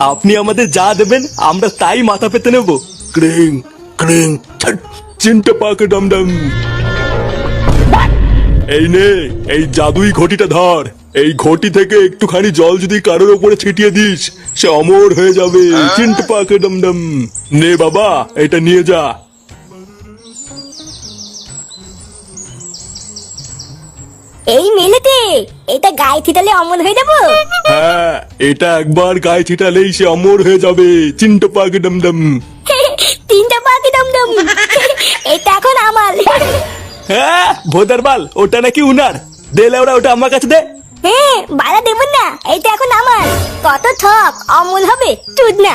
আপনি আমাদের যা দেবেন আমরা তাই মাথা পেতে নেব। ক্রিং ক্রিং চিন্তা পাকে ডমডম। এই নে এই জাদুই ঘটিটা ধর। এই ঘটি থেকে একটুখানি জল যদি কারোর উপরে ছিটিয়ে দিস সে অমর হয়ে যাবে। চিন্ট পাকে ডমডম। নে বাবা এটা নিয়ে যা। এই মেলেতে এটা গায়ে থিতালে অমল হয়ে যাব? হ্যাঁ এটা একবার গায়ে ছিটালেই সে অমর হয়ে যাবে। চিন্ট পাকে ডমডম। তিনটা পাখি দমদম এটা এখন আমার। হ্যাঁ ভোদার বাল ওটা নাকি উনার? দে লেওরা ওটা আমার কাছে দে। হ্যাঁ বাড়া দেবেন না এটা এখন আমার। কত ঠক অমল হবে চুদ না।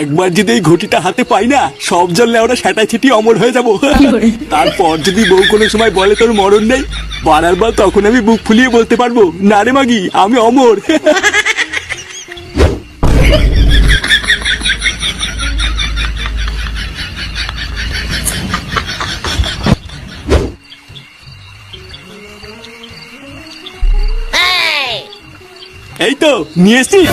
একবার যদি এই ঘটিটা হাতে পাই না সব জল লেওরা সেটাই ছিটি অমর হয়ে যাব। তারপর যদি বউ কোনো সময় বলে তোর মরণ নেই বাড়ার বার তখন আমি বুক ফুলিয়ে বলতে পারব না রে মাগি আমি অমর। এই তো নিয়ে এসছিস?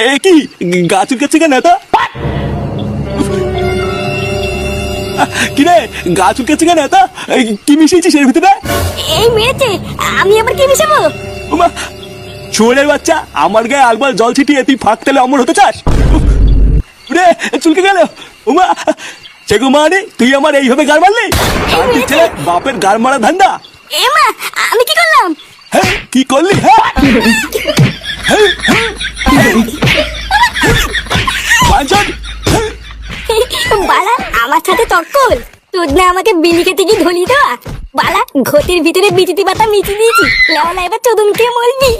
এ কি? গাছ উঠছে কেন এত? কিরে গাছ উঠছে কেন এই, কি মিশিয়েছিস এর ভিতরে? এই মেরেছে আমি আবার কি মিশাবো? উমা শুয়োরের বাচ্চা আমার গায়ে আলবাল জল ছিটিয়ে তুই ফাঁক তেলে অমর হতে চাস? রে চুলকে গেল। উমা সেগু মানে তুই আমার এইভাবে গার মারলি? ছেলে বাপের গার মারা ধান্দা? এমা আমি কি করলাম? হ্যাঁ কি করলি? হ্যাঁ, হ্যাঁ, হ্যাঁ। সাথে তক্কল। তোর না আমাকে বিলি খেতে গিয়ে ধলি দেওয়া? বালা ঘটির ভিতরে বিচিতি পাতা মিচি দিয়েছি। লেওয়ালা এবার চোদন কে মরবি